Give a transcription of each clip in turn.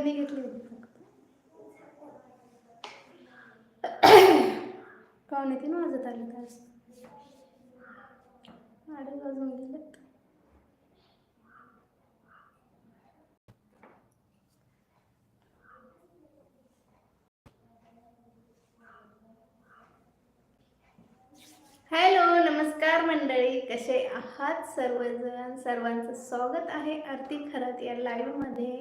मी घेतली होती फक्त. पाहुणे तीन वाजत आले तास अडीच वाजून गेलेत. हॅलो नमस्कार मंडळी. कसे आहात सर्वजण? सर्वांचं स्वागत आहे आरती खरात या लाईव्हमध्ये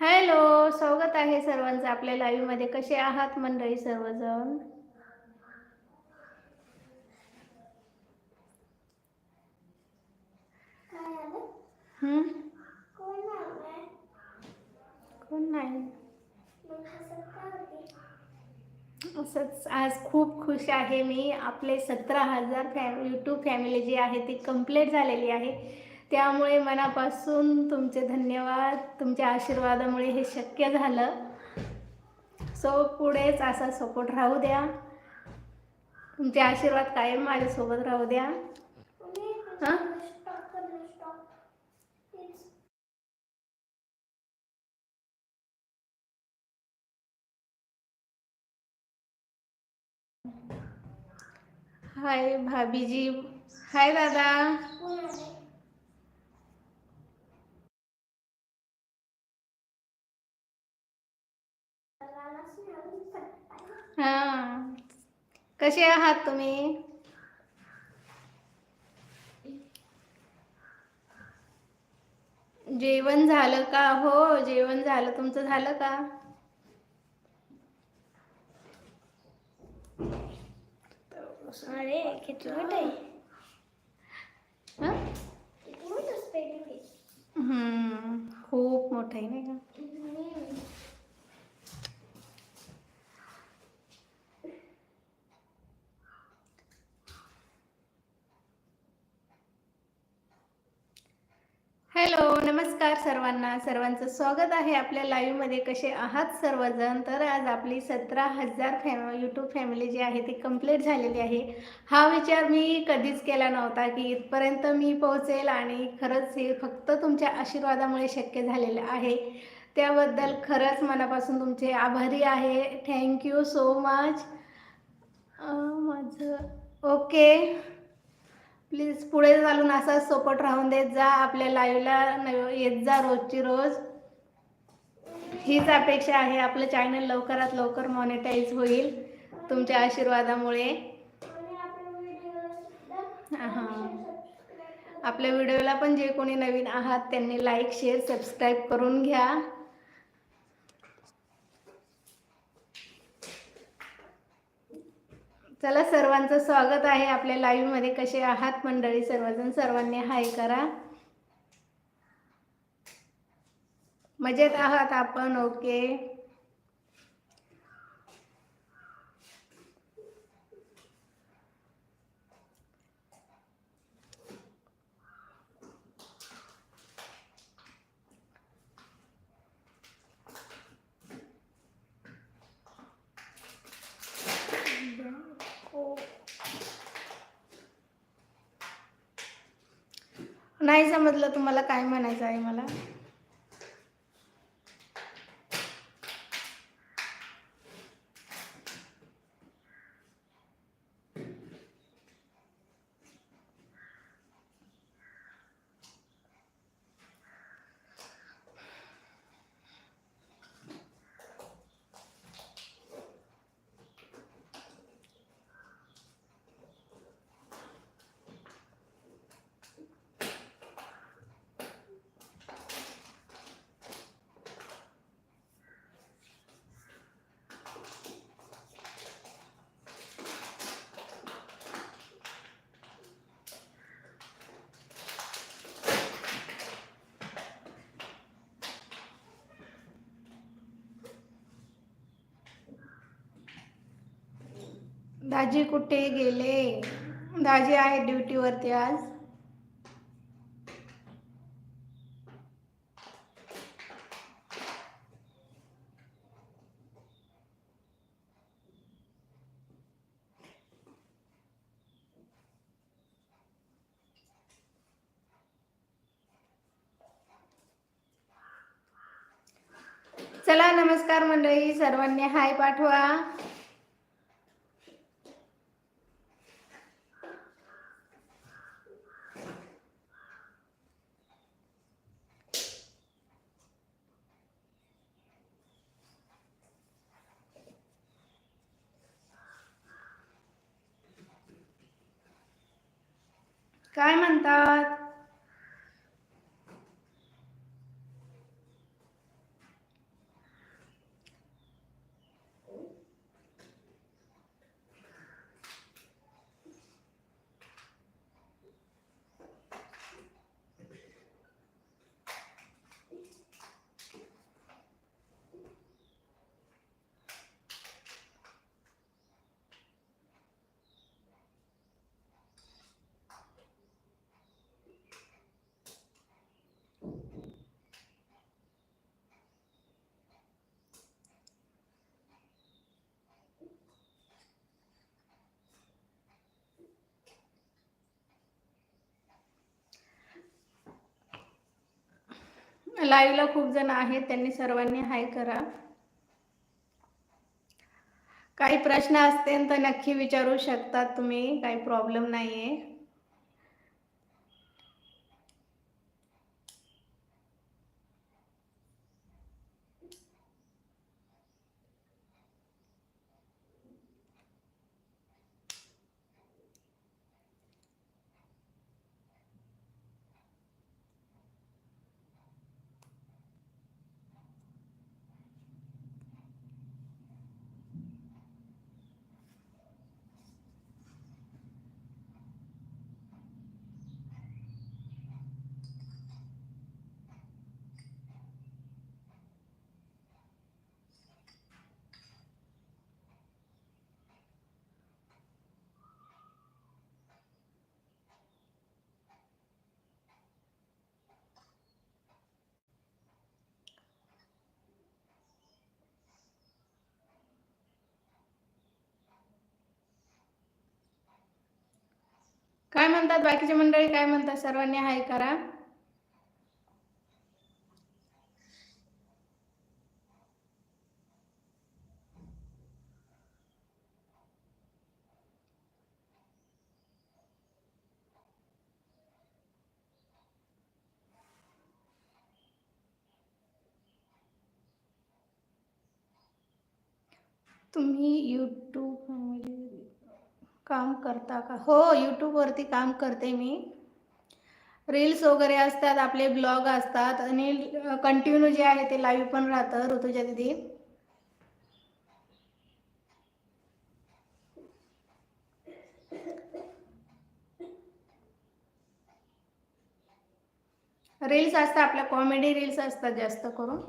हॅलो स्वागत आहे सर्वांचं आपल्या लाईव्हमध्ये. कसे आहात मंडळी सर्वजण? कोण नाही मग हसत का होती असंच आज खूप खुश आहे मी. आपले सतरा हजार फॅम यूट्यूब फॅमिली जी आहे ती कंप्लीट झालेली आहे. त्यामुळे मनापासून तुमचे धन्यवाद. तुमच्या आशीर्वादामुळे हे शक्य झालं. सो पुढेच असा सपोर्ट राहू द्या. तुमचे आशीर्वाद कायम माझ्यासोबत राहू द्या. हां? स्टॉप कर स्टॉप प्लीज हाय भाभीजी. हाय दादा. हा. कसे आहात तुम्ही? जेवण झालं का? हो जेवण झालं. तुमचं झालं का? अरे किती मोठं आहे? हं? किती मोठं स्पेलिंग आहे? हम्म, खूप मोठं आहे नाही का हम्म. हॅलो नमस्कार सर्वांना. सर्वांचं स्वागत आहे आपल्या लाईव्हमध्ये कसे आहात सर्वजण? तर आज आपली सतरा हजार फॅम यूट्यूब फॅमिली जी आहे ती कंप्लीट झालेली आहे. हा विचार मी कधीच केला नव्हता की इथपर्यंत मी पोहोचेल आणि खरंच हे फक्त तुमच्या आशीर्वादामुळे शक्य झालेलं आहे. त्याबद्दल खरंच मनापासून तुमचे आभारी आहे. थँक्यू सो मच माझं ओके प्लीज पुढे चालून असाच सोपट राहून देत जा आपल्या लाईव्हला येत जा रोजची रोज. हीच अपेक्षा आहे आपलं चॅनल लवकरात लवकर मॉनिटाईज होईल तुमच्या आशीर्वादामुळे. आपल्या व्हिडिओला हां. आपल्या व्हिडिओला पण जे कोणी नवीन आहात त्यांनी लाईक शेअर सबस्क्राईब करून घ्या. चला सर्वांचं स्वागत आहे आपल्या लाईव्हमध्ये. कसे आहात मंडळी? सर्वजण सर्वांनी हाय करा. मजेत आहात आपण ओके. नाही समजलं तुम्हाला काय म्हणायचं आहे मला. दाजी कुठे गेले? दाजी आहे ड्युटीवरती आज. चला नमस्कार मंडळी सर्वांनी हाय पाठवा. काय म्हणतात? लाईव्हला खूप जण आहेत त्यांनी सर्वांनी हाय करा. काही प्रश्न असतील तर नक्की विचारू शकतात तुम्ही काही प्रॉब्लेम नाहीये. काय म्हणतात बाकीचे मंडळी? काय म्हणतात? सर्वांनी हाय करा. तुम्ही यूट्यूब फॅमिली काम करता का? हो यूट्यूबवरती काम करते मी. रील्स वगैरे असतात आपले ब्लॉग असतात आणि कंटिन्यू जे आहे ते लाईव्ह पण राहतं ऋतुजा दिदी. रील्स असतात आपल्या कॉमेडी रील्स असतात जास्त करून.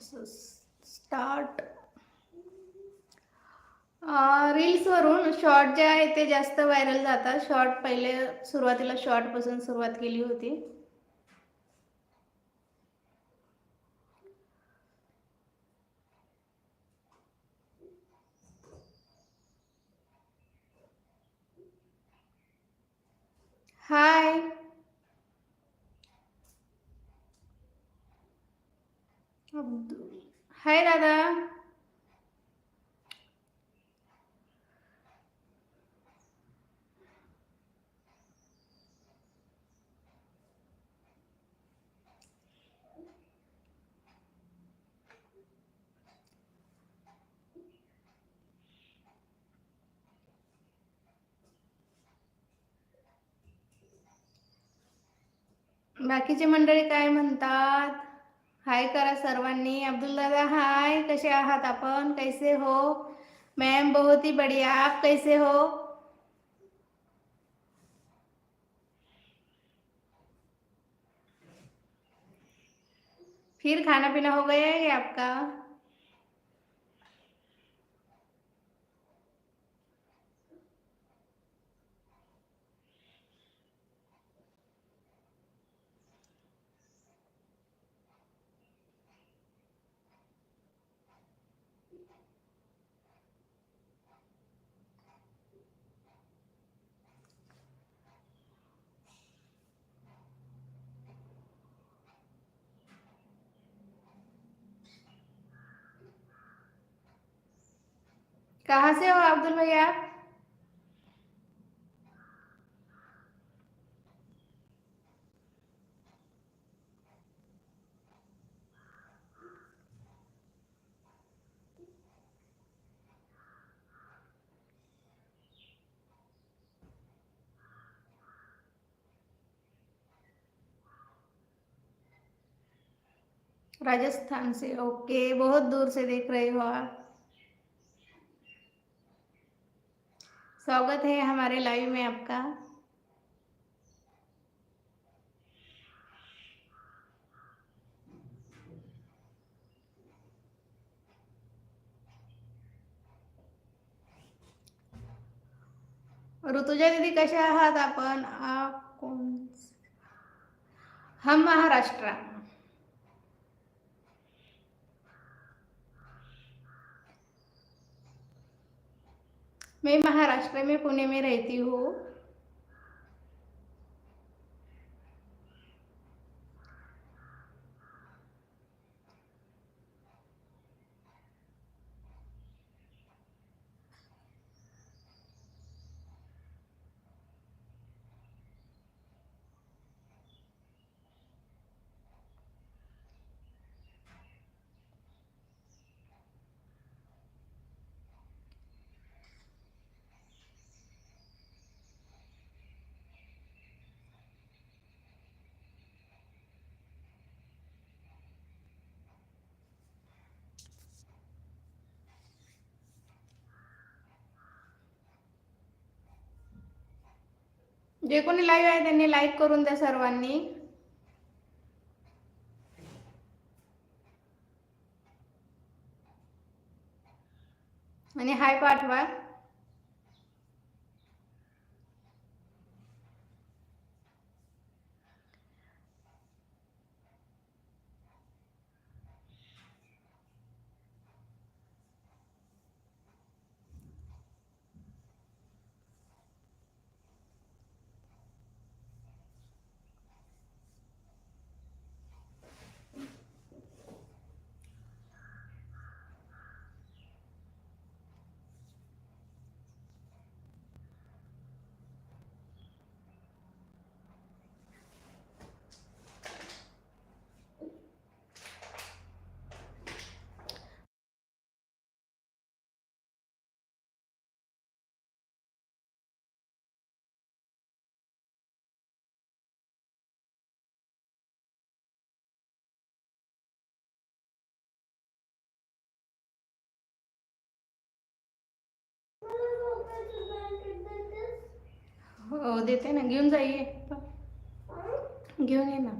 यूट्यूब स्टार्ट रील्सवरून शॉर्ट जे आहे ते जास्त व्हायरल जातात. शॉर्ट पहिले सुरुवातीला शॉर्टपासून सुरुवात केली होती हाय अब्दुल हाय दादा बाकीचे मंडळी काय म्हणतात? हाय करा सर्वांनी. अब्दुल दादा हाय. कसे आहात आपण? कैसे हो? मॅम बहुत ही बढ़िया. आप कैसे हो? फिर खाना पीना हो गया है आपका? कहाँ से हो अब्दुल भैया? आप राजस्थान से, ओके, बहुत दूर से देख रहे हो आप। स्वागत है हमारे लाइव में आपका। ऋतुजा दीदी कशा आहात आपण? आप हम महाराष्ट्र। मैं महाराष्ट्र में पुणे में रहती हूँ। जे कोणी लाईव्ह आहे त्यांनी लाईक करून द्या सर्वांनी. आणि हाय पाठवा मला झोपायचं blanket देतेस? हो देते ना घेऊन जाईये हं? घेऊन ये ना.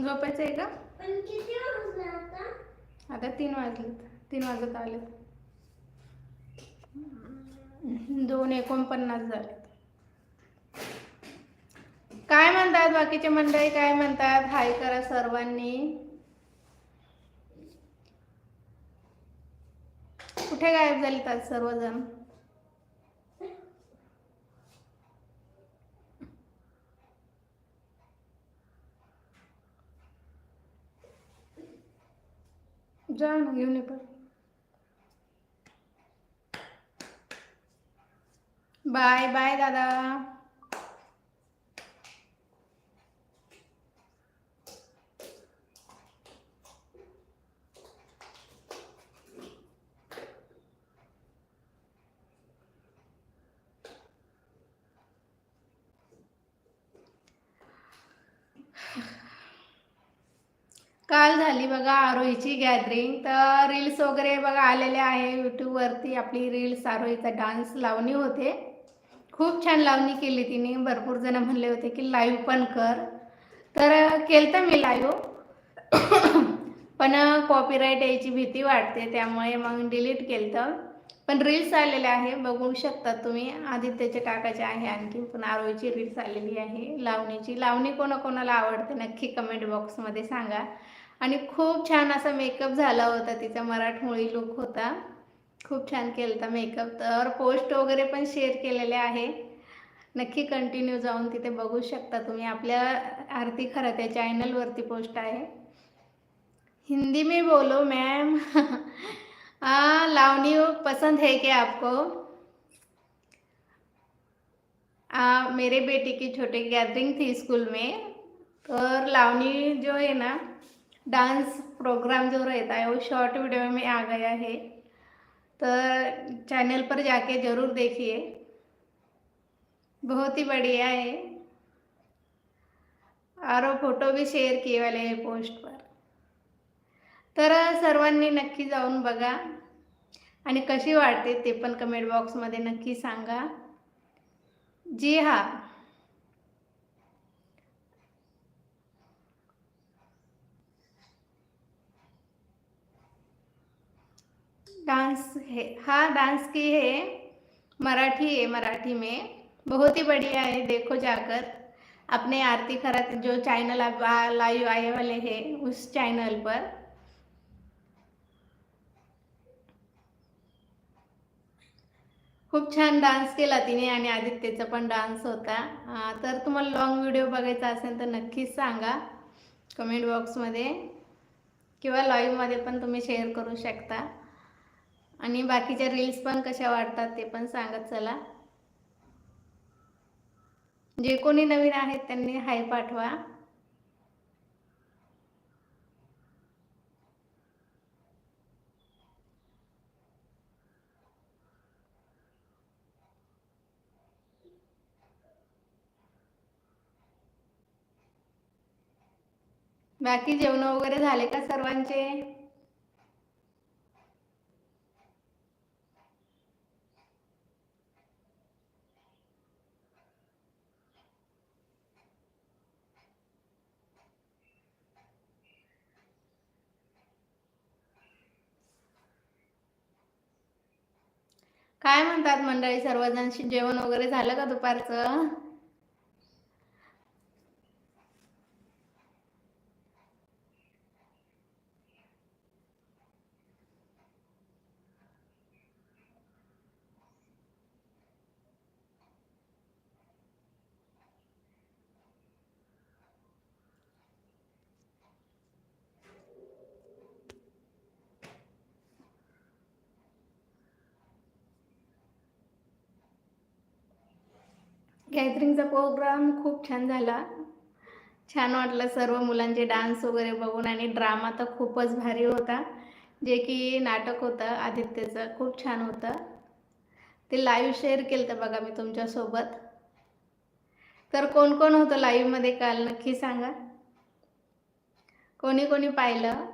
झोपायचं आहे का? आता? आता तीन वाजलेत तीन वाजत आलेत. दोन एकोणपन्नास झालेत. काय म्हणतात बाकीचे मंडळी? काय म्हणतात? हाय करा सर्वांनी. कुठे गायब झालेत आज सर्वजण. जा ना घेऊन ये पण बाय बाय दादा. काल झाली बघा आरोहीची गॅदरिंग तर रील्स वगैरे बघा आलेले आहे यूट्यूबवरती आपली रील्स आरोहीचा डान्स लावणी होते. खूप छान लावणी केली तिने. भरपूर जण म्हणले होते की लाईव्ह पण कर. तर केलं मी लाईव्ह पण कॉपीराईट यायची भीती वाटते. त्यामुळे मग डिलीट केलं पण रील्स आलेले आहे. बघू शकता तुम्ही. आदित्यचे काकाचे आहे आणखी. पण आरोहीची रील्स आलेली आहे. लावणीची. लावणी कोणाकोणाला आवडते नक्की कमेंट बॉक्समध्ये सांगा. आणि खूप छान असा मेकअप झाला होता तिचा मराठमोळी लुक होता. खूप छान केला होता मेकअप तर पोस्ट वगैरे पण शेअर केलेले आहे. नक्की कंटिन्यू जाऊन तिथे बघू शकता तुम्ही. आपल्या आरती खरं त्या चॅनलवरती पोस्ट आहे. हिंदी में बोलो मैम हाँ लावणी हो, पसंद है क्या आपको? आ, मेरे बेटे की छोटी गैदरिंग थी स्कूल में. और लावणी जो है ना डांस प्रोग्राम जो रहता है वो शॉर्ट वीडियो में आ गया है। तो चैनल पर जाके ज़रूर देखिए। बहुत ही बढ़िया है। और वो फोटो भी शेअर किए वाले आहे पोस्ट पर। तर सर्वांनी नक्की जाऊन बघा आणि कशी वाटते ते पण कमेंट बॉक्समध्ये नक्की सांगा. जी हा. डांस है हाँ डांस की है मराठी है मराठी में। बहुत ही बढ़िया है देखो जाकर। अपने आरती खरत जो चैनल अब लाइव आए वाले हैं उस चैनल पर। खूप छान डान्स केला तिने आणि आदित्यचा पण डान्स होता. तर तुम्हाला लॉंग व्हिडिओ बघायचा असेल तर नक्कीच सांगा. कमेंट बॉक्समध्ये किंवा लाईव्हमध्ये पण तुम्ही शेअर करू शकता. आणि बाकीच्या रील्स पण कशा वाटतात ते पण सांगत चला. जे कोणी नवीन आहेत त्यांनी हाय पाठवा. बाकी जेवण वगैरे झाले का सर्वांचे? काय म्हणतात मंडळी सर्वजण? जेवण वगैरे झालं का दुपारचं? गॅदरिंगचा प्रोग्राम खूप छान झाला. छान वाटलं सर्व मुलांचे डान्स वगैरे बघून आणि ड्रामा तर खूपच भारी होता. जे की नाटक होतं आदित्यचं खूप छान होतं. ते लाईव्ह शेअर केलं तर बघा मी तुमच्यासोबत. तर कोण कोण होतं लाईव्हमध्ये काल नक्की सांगा. कोणी कोणी पाहिलं?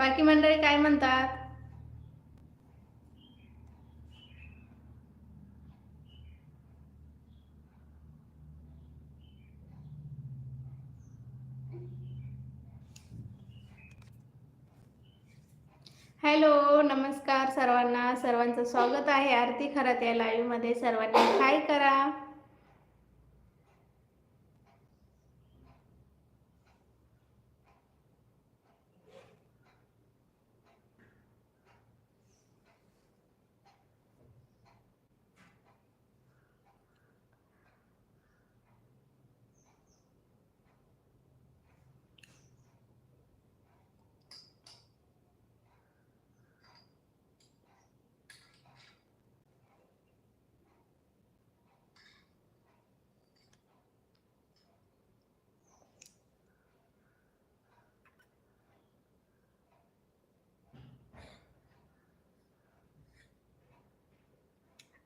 बाकी मंडळी काय म्हणतात? हॅलो नमस्कार सर्वांना. सर्वांचं स्वागत आहे आरती खरात या लाईव्हमध्ये. सर्वांनी काय करा?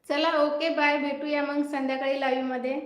चला ओके बाय भेटूया मग संध्याकाळी लाईव्हमध्ये.